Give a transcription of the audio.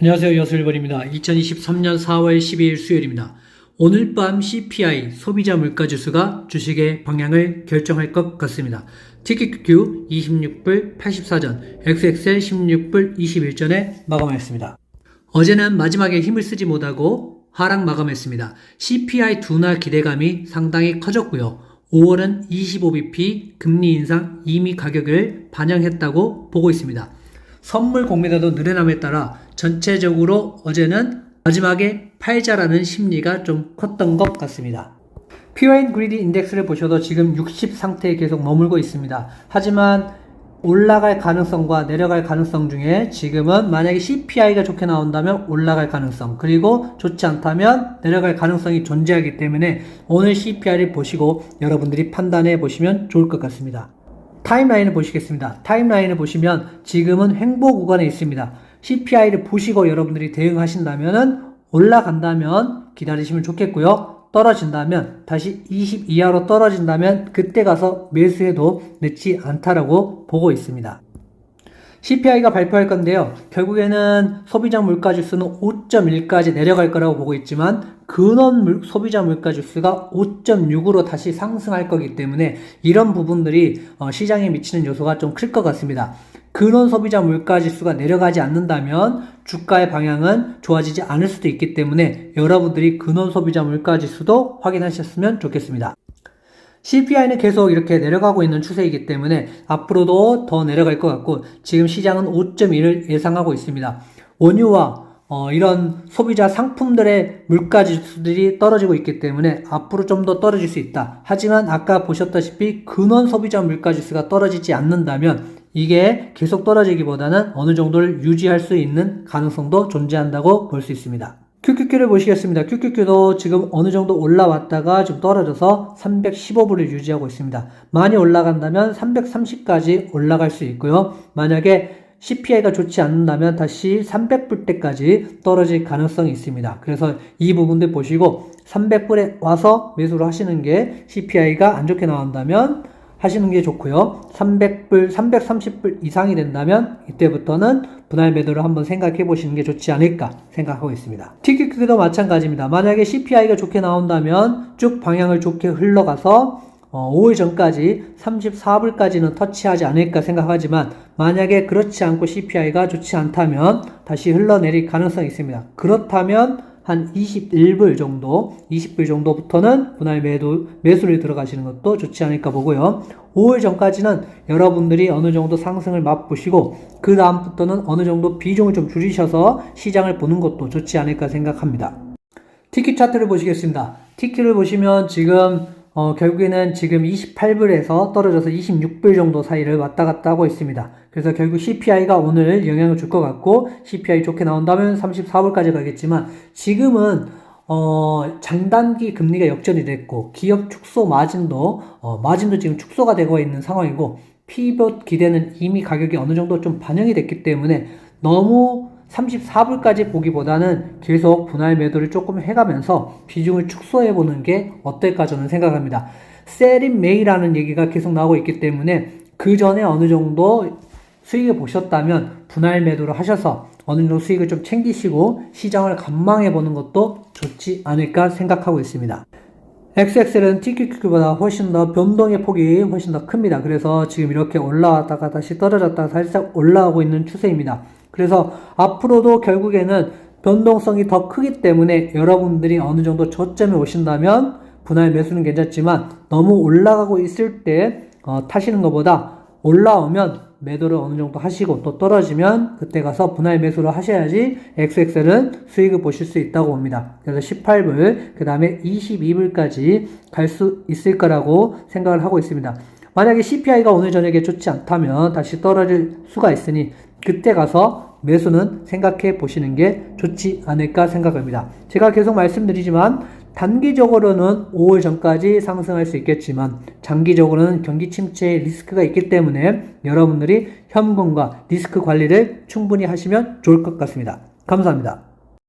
안녕하세요. 여수일벌입니다. 2023년 4월 12일 수요일입니다. 오늘 밤 CPI 소비자 물가 지수가 주식의 방향을 결정할 것 같습니다. TQQ 26불 84전, XXL 16불 21전에 마감하였습니다. 어제는 마지막에 힘을 쓰지 못하고 하락 마감했습니다. CPI 둔화 기대감이 상당히 커졌고요. 5월은 25bp 금리 인상 이미 가격을 반영했다고 보고 있습니다. 선물 공매도도 늘어남에 따라 전체적으로 어제는 마지막에 팔자라는 심리가 좀 컸던 것 같습니다. P1 그리디 인덱스를 보셔도 지금 60 상태에 계속 머물고 있습니다. 하지만 올라갈 가능성과 내려갈 가능성 중에 지금은 만약에 CPI가 좋게 나온다면 올라갈 가능성 그리고 좋지 않다면 내려갈 가능성이 존재하기 때문에 오늘 CPI를 보시고 여러분들이 판단해 보시면 좋을 것 같습니다. 타임라인을 보시겠습니다. 타임라인을 보시면 지금은 횡보 구간에 있습니다. CPI를 보시고 여러분들이 대응하신다면은 올라간다면 기다리시면 좋겠고요. 떨어진다면 다시 20 이하로 떨어진다면 그때 가서 매수해도 늦지 않다라고 보고 있습니다. CPI가 발표할 건데요. 결국에는 소비자 물가 지수는 5.1까지 내려갈 거라고 보고 있지만 근원 물- 소비자 물가 지수가 5.6으로 다시 상승할 거기 때문에 이런 부분들이 어, 시장에 미치는 요소가 좀 클 것 같습니다. 근원 소비자 물가 지수가 내려가지 않는다면 주가의 방향은 좋아지지 않을 수도 있기 때문에 여러분들이 근원 소비자 물가 지수도 확인하셨으면 좋겠습니다. CPI는 계속 이렇게 내려가고 있는 추세이기 때문에 앞으로도 더 내려갈 것 같고 지금 시장은 5.1을 예상하고 있습니다. 원유와 어, 이런 소비자 상품들의 물가 지수들이 떨어지고 있기 때문에 앞으로 좀 더 떨어질 수 있다. 하지만 아까 보셨다시피 근원 소비자 물가 지수가 떨어지지 않는다면 이게 계속 떨어지기보다는 어느 정도를 유지할 수 있는 가능성도 존재한다고 볼 수 있습니다. QQQ를 보시겠습니다. QQQ도 지금 어느 정도 올라왔다가 좀 떨어져서 315불을 유지하고 있습니다. 많이 올라간다면 330까지 올라갈 수 있고요. 만약에 CPI가 좋지 않는다면 다시 300불 때까지 떨어질 가능성이 있습니다. 그래서 이 부분들 보시고 300불에 와서 매수를 하시는 게 CPI가 안 좋게 나온다면 하시는 게 좋고요. 300불, 330불 이상이 된다면 이때부터는 분할 매도를 한번 생각해 보시는 게 좋지 않을까 생각하고 있습니다. TQQ도 마찬가지입니다. 만약에 CPI가 좋게 나온다면 쭉 방향을 좋게 흘러가서 어, 5일 전까지 34불까지는 터치하지 않을까 생각하지만 만약에 그렇지 않고 CPI가 좋지 않다면 다시 흘러내릴 가능성이 있습니다. 그렇다면 한 21불 정도, 20불 정도부터는 분할 매도, 매수를 들어가시는 것도 좋지 않을까 보고요. 5일 전까지는 여러분들이 어느 정도 상승을 맛보시고, 그 다음부터는 어느 정도 비중을 좀 줄이셔서 시장을 보는 것도 좋지 않을까 생각합니다. 티켓 차트를 보시겠습니다. 티켓을 보시면 지금 어, 결국에는 지금 28불에서 떨어져서 26불 정도 사이를 왔다 갔다 하고 있습니다. 그래서 결국 CPI가 오늘 영향을 줄 것 같고 CPI 좋게 나온다면 34불까지 가겠지만 지금은 어, 장단기 금리가 역전이 됐고 기업 축소 마진도 어, 마진도 지금 축소가 되고 있는 상황이고 피벗 기대는 이미 가격이 어느 정도 좀 반영이 됐기 때문에 너무 34불까지 보기보다는 계속 분할 매도를 조금 해가면서 비중을 축소해 보는 게 어떨까 저는 생각합니다. 셀인 메이라는 얘기가 계속 나오고 있기 때문에 그 전에 어느 정도 수익을 보셨다면 분할 매도를 하셔서 어느 정도 수익을 좀 챙기시고 시장을 관망해 보는 것도 좋지 않을까 생각하고 있습니다. XXL은 TQQ보다 훨씬 더 변동의 폭이 훨씬 더 큽니다. 그래서 지금 이렇게 올라왔다가 다시 떨어졌다가 살짝 올라오고 있는 추세입니다. 그래서 앞으로도 결국에는 변동성이 더 크기 때문에 여러분들이 어느 정도 저점에 오신다면 분할 매수는 괜찮지만 너무 올라가고 있을 때 어, 타시는 것보다 올라오면 매도를 어느 정도 하시고 또 떨어지면 그때 가서 분할 매수를 하셔야지 XXL은 수익을 보실 수 있다고 봅니다. 그래서 18불, 그 다음에 22불까지 갈 수 있을 거라고 생각을 하고 있습니다. 만약에 CPI가 오늘 저녁에 좋지 않다면 다시 떨어질 수가 있으니 그때 가서 매수는 생각해 보시는 게 좋지 않을까 생각합니다. 제가 계속 말씀드리지만 단기적으로는 5월 전까지 상승할 수 있겠지만 장기적으로는 경기 침체의 리스크가 있기 때문에 여러분들이 현금과 리스크 관리를 충분히 하시면 좋을 것 같습니다. 감사합니다.